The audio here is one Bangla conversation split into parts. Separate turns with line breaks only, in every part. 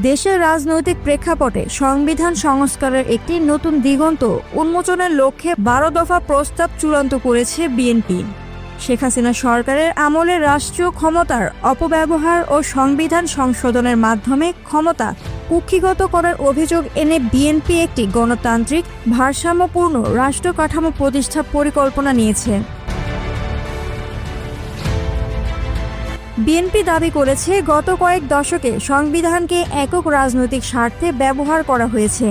দেশের রাজনৈতিক প্রেক্ষাপটে সংবিধান সংস্কারের একটি নতুন দিগন্ত উন্মোচনের লক্ষ্যে বারো দফা প্রস্তাব চূড়ান্ত করেছে বিএনপি। শেখ হাসিনা সরকারের আমলে রাষ্ট্রীয় ক্ষমতার অপব্যবহার ও সংবিধান সংশোধনের মাধ্যমে ক্ষমতা কুক্ষিগত করার অভিযোগ এনে বিএনপি একটি গণতান্ত্রিক ভারসাম্যপূর্ণ রাষ্ট্র কাঠামো প্রতিষ্ঠার পরিকল্পনা নিয়েছে। বিএনপি দাবি করেছে, গত কয়েক দশকে সংবিধানকে একক রাজনৈতিক স্বার্থে ব্যবহার করা হয়েছে।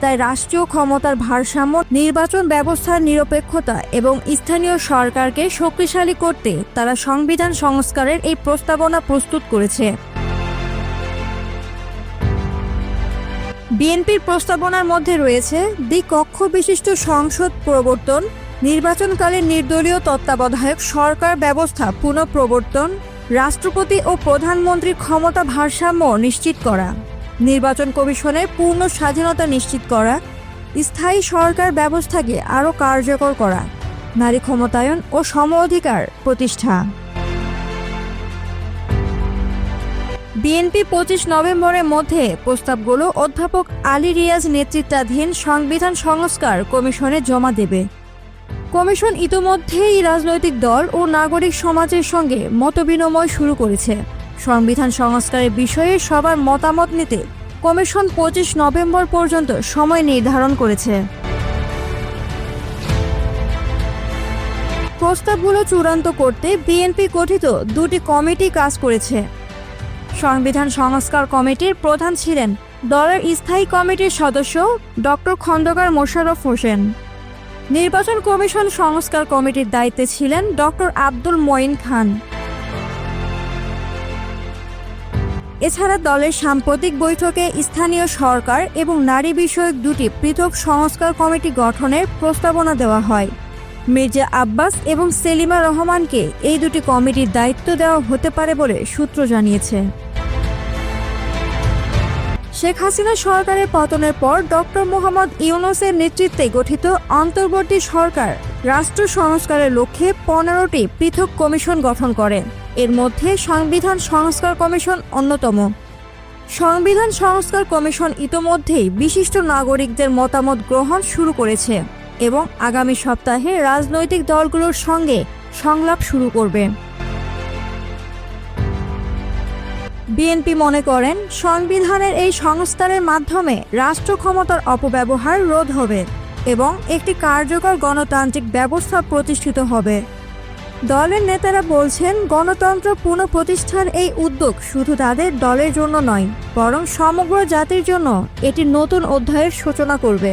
তাই রাষ্ট্রীয় ক্ষমতার ভারসাম্য, নির্বাচন ব্যবস্থার নিরপেক্ষতা এবং স্থানীয় সরকারকে শক্তিশালী করতে তারা সংবিধান সংস্কারের এই প্রস্তাবনা প্রস্তুত করেছে। বিএনপির প্রস্তাবনার মধ্যে রয়েছে, দ্বিকক্ষ বিশিষ্ট সংসদ প্রবর্তন, নির্বাচনকালে নির্দলীয় তত্ত্বাবধায়ক সরকার ব্যবস্থা পুনঃপ্রবর্তন রাষ্ট্রপতি ও প্রধানমন্ত্রীর ক্ষমতা ভারসাম্য নিশ্চিত করা, নির্বাচন কমিশনের পূর্ণ স্বাধীনতা নিশ্চিত করা, স্থায়ী সরকার ব্যবস্থাকে আরও কার্যকর করা, নারী ক্ষমতায়ন ও সম অধিকার প্রতিষ্ঠা। বিএনপি পঁচিশ নভেম্বরের মধ্যে প্রস্তাবগুলো অধ্যাপক আলী রিয়াজ নেতৃত্বাধীন সংবিধান সংস্কার কমিশনে জমা দেবে। কমিশন ইতোমধ্যেই রাজনৈতিক দল ও নাগরিক সমাজের সঙ্গে মতবিনিময় শুরু করেছে। সংবিধান সংস্কারের বিষয়ে সবার মতামত নিতে কমিশন পঁচিশ নভেম্বর পর্যন্ত সময় নির্ধারণ করেছে। প্রস্তাবগুলো চূড়ান্ত করতে বিএনপি গঠিত দুটি কমিটি কাজ করেছে। সংবিধান সংস্কার কমিটির প্রধান ছিলেন দলের স্থায়ী কমিটির সদস্য ডক্টর খন্দকার মোশাররফ হোসেন। নির্বাচন কমিশন সংস্কার কমিটির দায়িত্বে ছিলেন ডক্টর আব্দুল মঈন খান। এছাড়া দলের সাম্প্রতিক বৈঠকে স্থানীয় সরকার এবং নারী বিষয়ক দুটি পৃথক সংস্কার কমিটি গঠনের প্রস্তাবনা দেওয়া হয়। মির্জা আব্বাস এবং সেলিমা রহমানকে এই দুটি কমিটির দায়িত্ব দেওয়া হতে পারে বলে সূত্র জানিয়েছে। শেখ হাসিনা সরকারের পতনের পর ডক্টর মোহাম্মদ ইউনুসের নেতৃত্বে গঠিত অন্তর্বর্তী সরকার রাষ্ট্র সংস্কারের লক্ষ্যে পনেরোটি পৃথক কমিশন গঠন করে এর মধ্যে সংবিধান সংস্কার কমিশন অন্যতম। সংবিধান সংস্কার কমিশন ইতোমধ্যেই বিশিষ্ট নাগরিকদের মতামত গ্রহণ শুরু করেছে এবং আগামী সপ্তাহে রাজনৈতিক দলগুলোর সঙ্গে সংলাপ শুরু করবে। বিএনপি মনে করেন, সংবিধানের এই সংস্কারের মাধ্যমে রাষ্ট্র ক্ষমতার অপব্যবহার রোধ হবে এবং একটি কার্যকর গণতান্ত্রিক ব্যবস্থা প্রতিষ্ঠিত হবে। দলের নেতারা বলছেন, গণতন্ত্র পুনঃপ্রতিষ্ঠার এই উদ্যোগ শুধু তাদের দলের জন্য নয়, বরং সমগ্র জাতির জন্য এটি নতুন অধ্যায়ের সূচনা করবে।